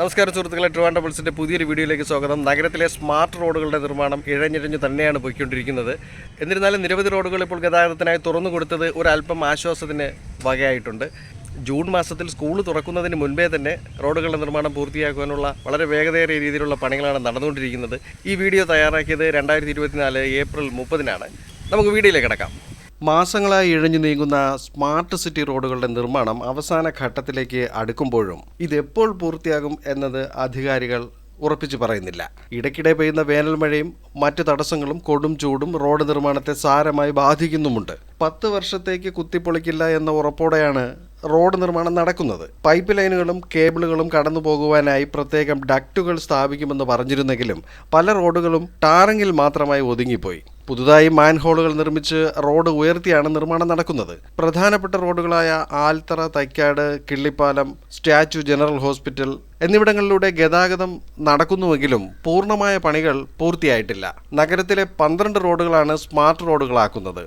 നമസ്കാരം സുഹൃത്തുക്കളെ ട്രിവാൻഡ്രം പുതിയൊരു വീഡിയോയിലേക്ക് സ്വാഗതം. നഗരത്തിലെ സ്മാർട്ട് റോഡുകളുടെ നിർമ്മാണം ഇഴഞ്ഞിഴഞ്ഞ് തന്നെയാണ് പോയിക്കൊണ്ടിരിക്കുന്നത്. എന്നിരുന്നാലും നിരവധി റോഡുകൾ ഇപ്പോൾ ഗതാഗതത്തിനായി തുറന്നു കൊടുത്തത് ഒരല്പം ആശ്വാസത്തിന് വകയായിട്ടുണ്ട്. ജൂൺ മാസത്തിൽ സ്കൂൾ തുറക്കുന്നതിന് മുൻപേ തന്നെ റോഡുകളുടെ നിർമ്മാണം പൂർത്തിയാക്കുവാനുള്ള വളരെ വേഗതയേറിയ രീതിയിലുള്ള പണികളാണ് നടന്നുകൊണ്ടിരിക്കുന്നത്. ഈ വീഡിയോ തയ്യാറാക്കിയത് രണ്ടായിരത്തി ഏപ്രിൽ മുപ്പതിനാണ്. നമുക്ക് വീഡിയോയിലേക്ക് കിടക്കാം. മാസങ്ങളായി ഇഴഞ്ഞു നീങ്ങുന്ന സ്മാർട്ട് സിറ്റി റോഡുകളുടെ നിർമ്മാണം അവസാന ഘട്ടത്തിലേക്ക് അടുക്കുമ്പോഴും ഇതെപ്പോൾ പൂർത്തിയാകും എന്നത് അധികാരികൾ ഉറപ്പിച്ചു പറയുന്നില്ല. ഇടയ്ക്കിടെ പെയ്യുന്ന വേനൽ മഴയും മറ്റു തടസ്സങ്ങളും കൊടും ചൂടും റോഡ് നിർമ്മാണത്തെ സാരമായി ബാധിക്കുന്നുമുണ്ട്. പത്ത് വർഷത്തേക്ക് കുത്തിപ്പൊളിക്കില്ല എന്ന ഉറപ്പോടെയാണ് റോഡ് നിർമ്മാണം നടക്കുന്നത്. പൈപ്പ് ലൈനുകളും കേബിളുകളും കടന്നു പോകുവാനായി പ്രത്യേകം ഡക്റ്റുകൾ സ്ഥാപിക്കുമെന്ന് പറഞ്ഞിരുന്നെങ്കിലും പല റോഡുകളും ടാറിങ്ങിൽ മാത്രമായി ഒതുങ്ങിപ്പോയി. പുതുതായി മാൻഹോളുകൾ നിർമ്മിച്ച് റോഡ് ഉയർത്തിയാണ് നിർമ്മാണം നടക്കുന്നത്. പ്രധാനപ്പെട്ട റോഡുകളായ Althara Thycaud Killipalam statue general hospital എന്നിവിടങ്ങളിലൂടെ ഗതാഗതം നടക്കുന്നുവെങ്കിലും പൂർണമായ പണികൾ പൂർത്തിയായിട്ടില്ല. നഗരത്തിലെ പന്ത്രണ്ട് റോഡുകളാണ് സ്മാർട്ട് റോഡുകളാക്കുന്നത്.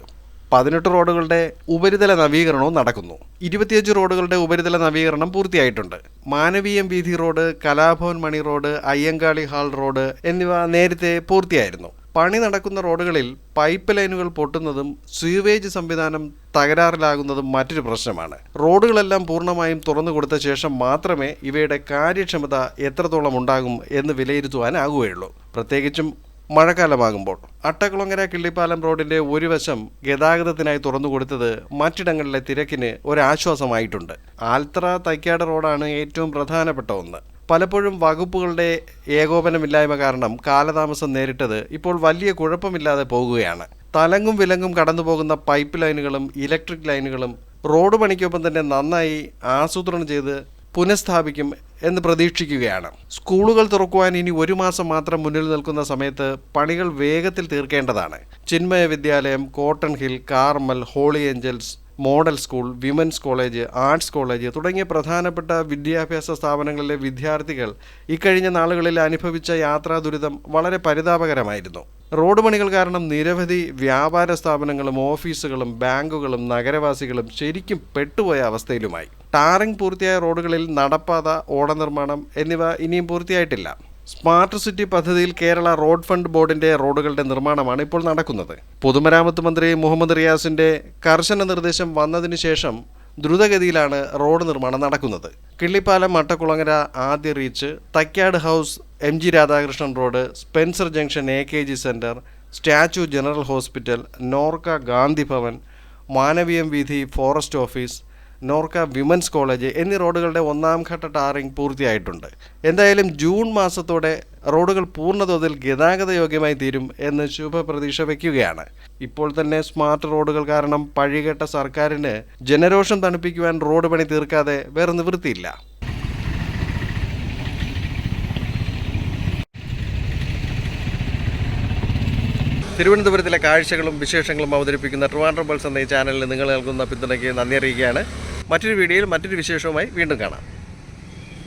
പതിനെട്ട് റോഡുകളുടെ ഉപരിതല നവീകരണവും നടക്കുന്നു. ഇരുപത്തിയഞ്ച് റോഡുകളുടെ ഉപരിതല നവീകരണം പൂർത്തിയായിട്ടുണ്ട്. Manaveeyam Veedhi road Kalabhavan Mani road Ayyankali hall road എന്നിവ നേരത്തെ പൂർത്തിയായിരുന്നു. പണി നടക്കുന്ന റോഡുകളിൽ പൈപ്പ് ലൈനുകൾ പൊട്ടുന്നതും സ്വീവേജ് സംവിധാനം തകരാറിലാകുന്നതും മറ്റൊരു പ്രശ്നമാണ്. റോഡുകളെല്ലാം പൂർണമായും തുറന്നു കൊടുത്ത ശേഷം മാത്രമേ ഇവയുടെ കാര്യക്ഷമത എത്രത്തോളം ഉണ്ടാകും എന്ന് വിലയിരുത്തുവാനാകുകയുള്ളൂ. പ്രത്യേകിച്ചും മഴക്കാലമാകുമ്പോൾ. അട്ടക്കുളങ്ങര കിള്ളിപ്പാലം റോഡിന്റെ ഒരു വശം ഗതാഗതത്തിനായി തുറന്നു കൊടുത്തത് മറ്റിടങ്ങളിലെ തിരക്കിന് ഒരാശ്വാസമായിട്ടുണ്ട്. ആൽത്ര തൈക്കാട് റോഡാണ് ഏറ്റവും പ്രധാനപ്പെട്ട ഒന്ന്. പലപ്പോഴും വകുപ്പുകളുടെ ഏകോപനമില്ലായ്മ കാരണം കാലതാമസം നേരിട്ടത് ഇപ്പോൾ വലിയ കുഴപ്പമില്ലാതെ പോകുകയാണ്. തലങ്ങും വിലങ്ങും കടന്നുപോകുന്ന പൈപ്പ് ലൈനുകളും ഇലക്ട്രിക് ലൈനുകളും റോഡ് പണിക്കൊപ്പം തന്നെ നന്നായി ആസൂത്രണം ചെയ്ത് പുനഃസ്ഥാപിക്കും എന്ന് പ്രതീക്ഷിക്കുകയാണ്. സ്കൂളുകൾ തുറക്കുവാൻ ഇനി ഒരു മാസം മാത്രം മുന്നിൽ നിൽക്കുന്ന സമയത്ത് പണികൾ വേഗത്തിൽ തീർക്കേണ്ടതാണ്. Chinmaya Vidyalayam Cotton Hill Carmel Holy Angels Model School Women's College Arts College തുടങ്ങിയ പ്രധാനപ്പെട്ട വിദ്യാഭ്യാസ സ്ഥാപനങ്ങളിലെ വിദ്യാർത്ഥികൾ ഇക്കഴിഞ്ഞ നാളുകളിൽ അനുഭവിച്ച യാത്രാ ദുരിതം വളരെ പരിതാപകരമായിരുന്നു. റോഡ് പണികൾ കാരണം നിരവധി വ്യാപാര സ്ഥാപനങ്ങളും ഓഫീസുകളും ബാങ്കുകളും നഗരവാസികളും ശരിക്കും പെട്ടുപോയ അവസ്ഥയിലുമായി. ടാറിംഗ് പൂർത്തിയായ റോഡുകളിൽ നടപ്പാത ഓട നിർമ്മാണം എന്നിവ ഇനിയും പൂർത്തിയായിട്ടില്ല. സ്മാർട്ട് സിറ്റി പദ്ധതിയിൽ കേരള റോഡ് ഫണ്ട് ബോർഡിന്റെ റോഡുകളുടെ നിർമ്മാണമാണ് ഇപ്പോൾ നടക്കുന്നത്. പൊതുമരാമത്ത് മന്ത്രി മുഹമ്മദ് റിയാസിന്റെ കർശന നിർദ്ദേശം വന്നതിനു ശേഷം ദ്രുതഗതിയിലാണ് റോഡ് നിർമ്മാണം നടക്കുന്നത്. കിള്ളിപ്പാലം മട്ടക്കുളങ്ങര ആദ്യ reach Thycaud house M G Radhakrishnan road Spencer junction A K G centre statue general hospital Norka Gandhi Bhavan Manaveeyam Veedhi forest office Norka women's college എന്നീ റോഡുകളുടെ ഒന്നാം ഘട്ട ടാറിംഗ് പൂർത്തിയായിട്ടുണ്ട്. എന്തായാലും ജൂൺ മാസത്തോടെ റോഡുകൾ പൂർണതോതിൽ ഗതാഗത യോഗ്യമായി തീരും എന്ന് ശുഭപ്രതീക്ഷ വയ്ക്കുകയാണ് ഇപ്പോൾ തന്നെ സ്മാർട്ട് റോഡുകൾ കാരണം പഴികെട്ട സർക്കാരിന് ജനരോഷം തണുപ്പിക്കുവാൻ റോഡ് പണി തീർക്കാതെ വേറെ നിവൃത്തിയില്ല. തിരുവനന്തപുരത്തിലെ കാഴ്ചകളും വിശേഷങ്ങളും അവതരിപ്പിക്കുന്ന ട്രിവാൻഡ്രം പൾസ് എന്ന ഈ ചാനലിൽ നിങ്ങൾ നൽകുന്ന പിന്തുണയ്ക്ക് നന്ദി അറിയിക്കുകയാണ്. മറ്റൊരു വീഡിയോയിൽ മറ്റൊരു വിശേഷവുമായി വീണ്ടും കാണാം.